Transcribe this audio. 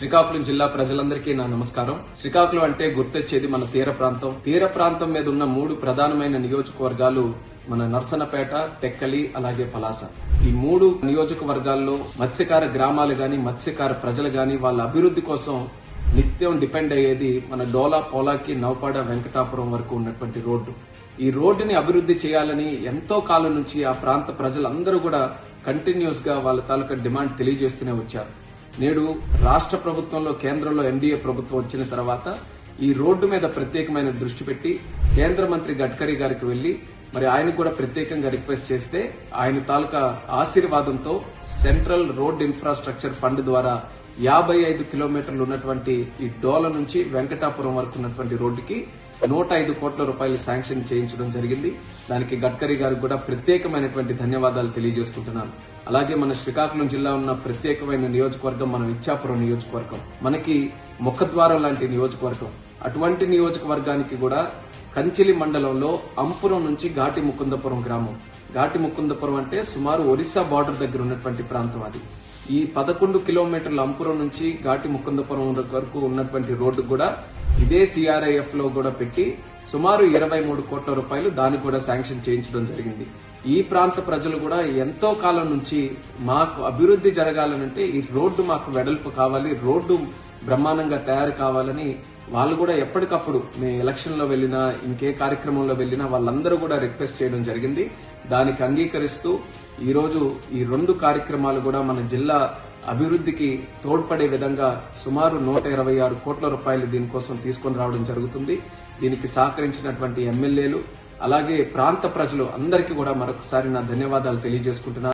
శ్రీకాకుళం జిల్లా ప్రజలందరికీ నా నమస్కారం. శ్రీకాకుళం అంటే గుర్తొచ్చేది మన తీర ప్రాంతం. తీర ప్రాంతం మీద ఉన్న మూడు ప్రధానమైన నియోజకవర్గాలు మన నర్సనపేట టెక్కలి అలాగే పలాస. ఈ మూడు నియోజకవర్గాల్లో మత్స్యకార గ్రామాలు గాని మత్స్యకార ప్రజలు గాని వాళ్ళ అభివృద్ధి కోసం నిత్యం డిపెండ్ అయ్యేది మన డోలా పోలాకి నౌపాడ వెంకటాపురం వరకు ఉన్నటువంటి రోడ్డు. ఈ రోడ్డుని అభివృద్ధి చేయాలని ఎంతో కాలం నుంచి ఆ ప్రాంత ప్రజలందరూ కూడా కంటిన్యూస్గా వాళ్ళ తాలూకా డిమాండ్ తెలియజేస్తూనే వచ్చారు. నేడు రాష్ట్ర ప్రభుత్వంలో కేంద్రంలో ఎన్డీఏ ప్రభుత్వం వచ్చిన తర్వాత ఈ రోడ్డు మీద ప్రత్యేకమైన దృష్టి పెట్టి కేంద్ర మంత్రి గడ్కరీ గారికి వెళ్ళి మరి ఆయన కూడా ప్రత్యేకంగా రిక్వెస్ట్ చేస్తే ఆయన తాలూకా ఆశీర్వాదంతో సెంట్రల్ రోడ్ ఇన్ఫ్రాస్ట్రక్చర్ ఫండ్ ద్వారా యాభై ఐదు కిలోమీటర్లు ఉన్నటువంటి ఈ డోల నుంచి వెంకటాపురం వరకు ఉన్నటువంటి రోడ్డుకి నూట ఐదు కోట్ల రూపాయలు శాంక్షన్ చేయించడం జరిగింది. దానికి గడ్కరీ గారికి కూడా ప్రత్యేకమైనటువంటి ధన్యవాదాలు తెలియజేసుకుంటున్నాను. అలాగే మన శ్రీకాకుళం జిల్లా ఉన్న ప్రత్యేకమైన నియోజకవర్గం మన ఇచ్చాపురం నియోజకవర్గం. మనకి ముఖద్వారం లాంటి నియోజకవర్గం. అటువంటి నియోజకవర్గానికి కూడా కంచిలి మండలంలో అంపురం నుంచి ఘాటి ముకుందపురం గ్రామం. ఘాటి ముకుందపురం అంటే సుమారు ఒరిస్సా బార్డర్ దగ్గర ఉన్నటువంటి ప్రాంతం అది. ఈ పదకొండు కిలోమీటర్ల అంపురం నుంచి ఘాటి ముకుందపురం వరకు ఉన్నటువంటి రోడ్డు కూడా ఇదే సిఆర్ఐఎఫ్లో కూడా పెట్టి సుమారు ఇరవై మూడు కోట్ల రూపాయలు దాన్ని కూడా శాంక్షన్ చేయించడం జరిగింది. ఈ ప్రాంత ప్రజలు కూడా ఎంతో కాలం నుంచి మాకు అభివృద్ధి జరగాలనంటే ఈ రోడ్డు మాకు వెడల్పు కావాలి రోడ్డు బ్రహ్మాండంగా తయారు కావాలని వాళ్ళు కూడా ఎప్పటికప్పుడు మేము ఎలక్షన్లో వెళ్ళినా ఇంకే కార్యక్రమంలో వెళ్ళినా వాళ్ళందరూ కూడా రిక్వెస్ట్ చేయడం జరిగింది. దానికి అంగీకరిస్తూ ఈ రోజు ఈ రెండు కార్యక్రమాలు కూడా మన జిల్లా అభివృద్ధికి తోడ్పడే విధంగా సుమారు నూట ఇరవై ఆరు కోట్ల రూపాయలు దీనికోసం తీసుకొని రావడం జరుగుతుంది. దీనికి సహకరించినటువంటి ఎమ్మెల్యేలు అలాగే ప్రాంత ప్రజలు అందరికీ కూడా మరొకసారి నా ధన్యవాదాలు తెలియజేసుకుంటున్నాను